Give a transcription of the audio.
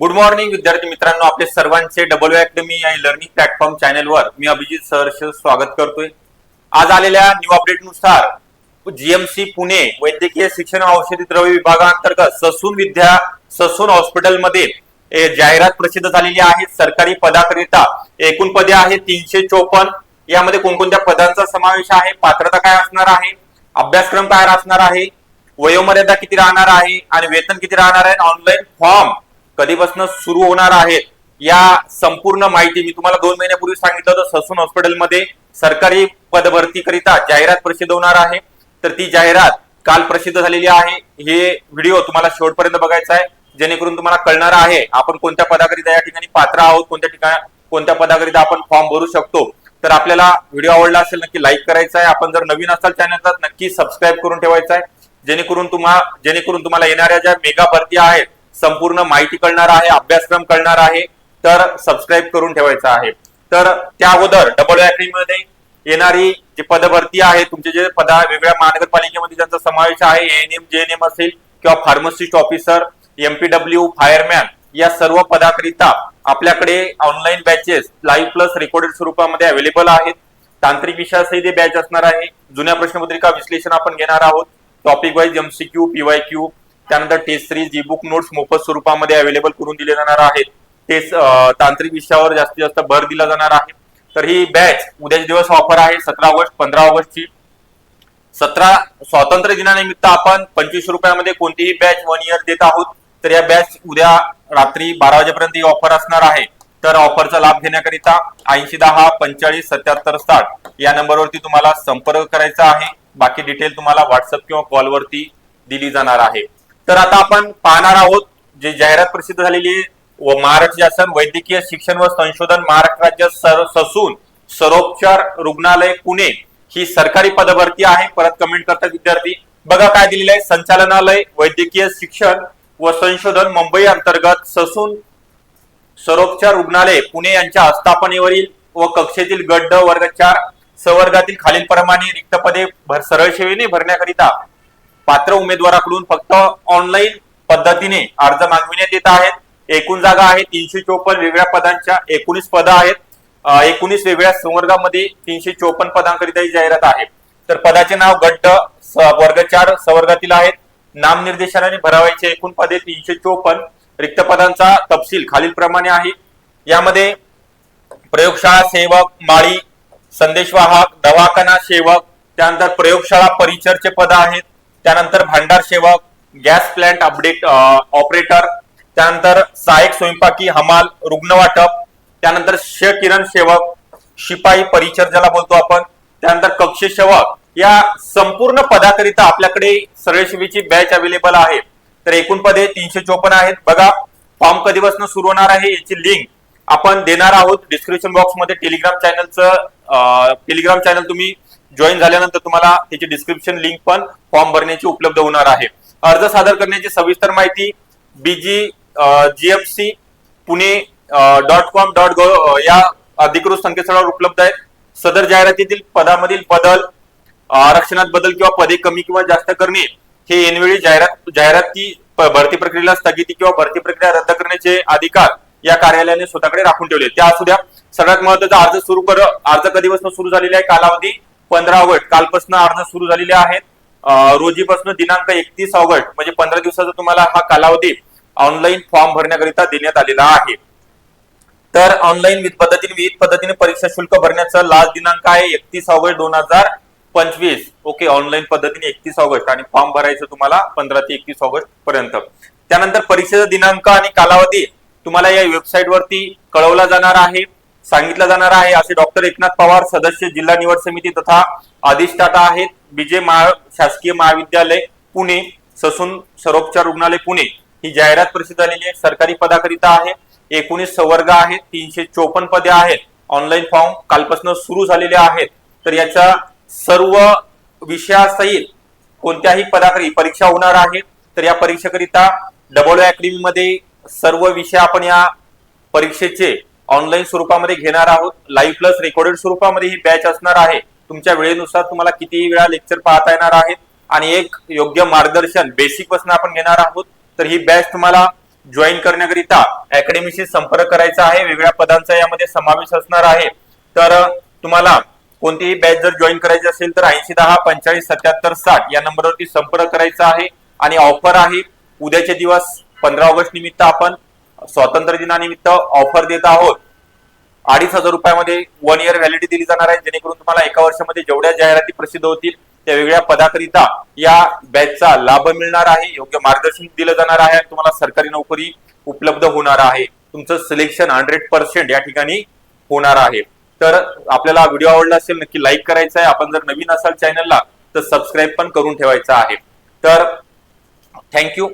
Good morning विद्यार्थी मित्रांनो. आपले सर्वांचे डबल अकॅडमी या लर्निंग प्लॅटफॉर्म चॅनेलवर मी अभिजित सहर्ष स्वागत करतोय. आज आलेल्या न्यू अपडेटनुसार जीएमसी पुणे वैद्यकीय शिक्षण औषधी द्रव्य विभागाअंतर्गत ससून विद्या ससून हॉस्पिटलमध्ये जाहिरात प्रसिद्ध झालेली आहे. सरकारी पदाकरिता एकूण पदे आहेत तीनशे चोपन्न. यामध्ये कोणकोणत्या पदांचा समावेश आहे? पात्रता काय असणार आहे? अभ्यासक्रम काय असणार आहे? वयोमर्यादा किती राहणार आहे? आणि वेतन किती राहणार आहे? ऑनलाईन फॉर्म कधीपासून सुरू होणार आहे या संपूर्ण माहिती मी तुम्हाला दोन महिन्यापूर्वी सांगितलं होतं ससून हॉस्पिटलमध्ये सरकारी पदभरतीकरिता जाहिरात प्रसिद्ध होणार आहे. तर ती जाहिरात काल प्रसिद्ध झालेली आहे. हे व्हिडिओ तुम्हाला शेवटपर्यंत बघायचा आहे. जेणेकरून तुम्हाला कळणार आहे आपण कोणत्या पदाकरिता या ठिकाणी पात्र आहोत कोणत्या ठिकाणी कोणत्या पदाकरिता आपण फॉर्म भरू शकतो. तर आपल्याला व्हिडिओ आवडला असेल नक्की लाईक करायचा आहे. आपण जर नवीन असाल चॅनलला नक्की सबस्क्राईब करून ठेवायचा आहे. जेणेकरून तुम्हाला जेणेकरून तुम्हाला येणाऱ्या ज्या मेगा भरती आहेत संपूर्ण माहिती कळणार आहे अभ्यासक्रम कळणार आहे तर सबस्क्राईब करून ठेवायचा आहे. तर त्या अगोदर डबलमध्ये येणारी जी पदभरती आहे तुमचे जे पदा वेगळ्या महानगरपालिकेमध्ये ज्यांचा समावेश आहे एएनएम जेएनएम असेल किंवा फार्मसिस्ट ऑफिसर एमपीडब्ल्यू फायरमॅन या सर्व पदाकरिता आपल्याकडे online batches live plus recorded स्वरूपामध्ये अवेलेबल आहेत. तांत्रिक विषयासही ते बॅच असणार आहे. जुन्या प्रश्नपत्रिका विश्लेषण आपण घेणार आहोत. Topic wise MCQ P Y Q त्यानंतर test series e book notes मोफत स्वरूपामध्ये अवेलेबल करून दिले जाणार आहेत. टेस्ट तांत्रिक विषयावर जास्तीत जास्त भर दिला जाणार आहे. तर ही बॅच उद्याचे दिवस ऑफर आहे सतरा ऑगस्ट पंधरा ऑगस्टची. सतरा स्वातंत्र्य दिनानिमित्त आपण पंचवीस रुपयामध्ये कोणतीही बॅच वन इयर देत आहोत. तर या बॅच उद्या रात्री बारा वाजेपर्यंत ही ऑफर असणार आहे. तर ऑफरचा लाभ घेण्याकरिता ऐंशी दहा पंचेचाळीस सत्याहत्तर साठ या नंबरवरती तुम्हाला संपर्क करायचा आहे. बाकी डिटेल तुम्हाला व्हॉट्सअप किंवा कॉलवरती दिली जाणार आहे. तर आता आपण पाहणार आहोत जे जाहिरात प्रसिद्ध झालेली व महाराष्ट्र शासन वैद्यकीय शिक्षण व संशोधन महाराष्ट्र राज्य सर- ससून सरोपचार रुग्णालय पुणे ही सरकारी पदभरती आहे. परत कमेंट करतात विद्यार्थी. बघा काय दिलेलं आहे. संचालनालय वैद्यकीय शिक्षण व संशोधन मुंबई अंतर्गत ससून सरोपचार रुग्णालय पुणे यांच्या आस्थापनेवरील व कक्षेतील गड्ड वर्ग चार सवर्गातील खालीलप्रमाणे रिक्त पदे भर सरळ सेवेने भरण्याकरिता पात्र उमेदवाराकडून फक्त ऑनलाईन पद्धतीने अर्ज मागविण्यात येत आहेत. एकूण जागा आहे तीनशे चोपन्न वेगळ्या पदांच्या एकोणीस पदं आहेत. एकोणीस वेगळ्या संवर्गामध्ये तीनशे चोपन्न पदांकरिता ही जाहिरात आहे. तर पदाचे नाव गट वर्ग चार सवर्गातील आहेत. नामनिर्देशनाने भरावायचे एकूण पदे तीनशे चोपन्न. रिक्त पदांचा तपशील खालीलप्रमाणे आहे. यामध्ये प्रयोगशाळा सेवक माळी संदेशवाहक दवाखाना सेवक त्यानंतर प्रयोगशाळा परिचरचे पद आहेत. त्यानंतर भांडार सेवक गॅस प्लांट अपडेट ऑपरेटर त्यानंतर सहाय्यक स्वयंपाकी हमाल रुग्ण वाटप त्यानंतर श किरण सेवक शिपाई परिचर ज्याला बोलतो आपण त्यानंतर कक्ष सेवक. या संपूर्ण पदाकरिता आपल्याकडे सरळ सेवेची बॅच अवेलेबल आहे. तर एकूण पदे तीनशे चोपन्न आहेत. बघा फॉर्म कधीपासून सुरू होणार आहे याची लिंक आपण देणार आहोत डिस्क्रिप्शन बॉक्समध्ये टेलिग्राम चॅनलचं टेलिग्राम चॅनल तुम्ही जॉईन झाल्यानंतर तुम्हाला त्याची डिस्क्रिप्शन लिंक पण फॉर्म भरण्याची उपलब्ध होणार आहे. अर्ज सादर करण्याची सविस्तर माहिती BG GMC Pune dot com dot gov या अधिकृत संकेतस्थळावर उपलब्ध आहे. सदर जाहिरातीतील पदामधील बदल आरक्षणात बदल किंवा पदे कमी किंवा जास्त करणे हे ऐनवेळी जाहिरात जाहिराती भरती प्रक्रियेला स्थगिती किंवा भरती प्रक्रिया रद्द करण्याचे अधिकार या कार्यालयाने स्वतःकडे राखून ठेवले. त्या असू द्या. सगळ्यात महत्त्वाचा अर्ज सुरू कर अर्ज कधीपासून सुरू झालेला आहे? कालावधी पंधरा ऑगस्ट कालपासून अर्ज सुरू झालेले आहेत. रोजीपासून दिनांक एकतीस ऑगस्ट म्हणजे पंधरा दिवसाचा तुम्हाला हा कालावधी ऑनलाईन फॉर्म भरण्याकरिता देण्यात आलेला आहे. तर ऑनलाईन पद्धतीने विविध पद्धतीने परीक्षा शुल्क भरण्याचा लास्ट दिनांक आहे एकतीस ऑगस्ट दोन हजार पंचवीस. ओके ऑनलाईन पद्धतीने एकतीस ऑगस्ट आणि फॉर्म भरायचं तुम्हाला पंधरा ते एकतीस ऑगस्ट पर्यंत. त्यानंतर परीक्षेचा दिनांक आणि कालावधी तुम्हाला या वेबसाईट वरती कळवला जाणार आहे. सांगितलं जाणार आहे. असे डॉक्टर एकनाथ पवार सदस्य जिल्हा निवड समिती तथा अधिष्ठाता आहेत. विजय महा शासकीय महाविद्यालय पुणे ससून सरोपचार रुग्णालय पुणे. ही जाहिरात प्रसिद्ध झालेली आहे. सरकारी पदाकरिता आहे. एकोणीस संवर्ग आहेत. तीनशे चोपन्न पदे आहेत. ऑनलाईन फॉर्म कालपासून सुरू झालेले आहेत. तर याच्या सर्व विषयासहित कोणत्याही पदाकरी परीक्षा होणार आहे. तर या परीक्षेकरिता डबल अकॅडमी मध्ये सर्व विषय आपण या परीक्षेचे ऑनलाईन स्वरूपामध्ये घेणार आहोत. लाईव्ह प्लस रेकॉर्डेड स्वरूपामध्ये ही बॅच असणार आहे. तुमच्या वेळेनुसार तुम्हाला कितीही वेळा लेक्चर पाहता येणार आहेत. आणि एक योग्य मार्गदर्शन बेसिकपासून आपण घेणार आहोत. तर ही बॅच तुम्हाला जॉईन करण्याकरिता अकॅडमीशी संपर्क करायचा आहे. वेगवेगळ्या पदांचा यामध्ये समावेश असणार आहे. तर तुम्हाला कोणतीही बॅच जर जॉईन करायची असेल तर ऐंशी दहा पंचाळीस सत्याहत्तर साठ या नंबरवरती संपर्क करायचा आहे. आणि ऑफर आहे. उद्याचे दिवस पंधरा ऑगस्ट निमित्त आपण स्वातंत्र्य दिनानिमित्त ऑफर देत आहोत. अडीच हजार रुपयामध्ये वन इयर व्हॅलिडिटी दिली जाणार आहे. जेणेकरून तुम्हाला एका वर्षामध्ये जेवढ्या जाहिराती प्रसिद्ध होतील त्या वेगळ्या पदाकरिता या बॅचचा लाभ मिळणार आहे. योग्य मार्गदर्शन दिलं जाणार आहे. तुम्हाला सरकारी नोकरी उपलब्ध होणार आहे. तुमचं सिलेक्शन हंड्रेड पर्सेंट या ठिकाणी होणार आहे. तर आपल्याला व्हिडिओ आवडला असेल नक्की लाईक करायचा आहे. आपण जर नवीन असाल चॅनलला तर सबस्क्राईब पण करून ठेवायचं आहे. तर थँक्यू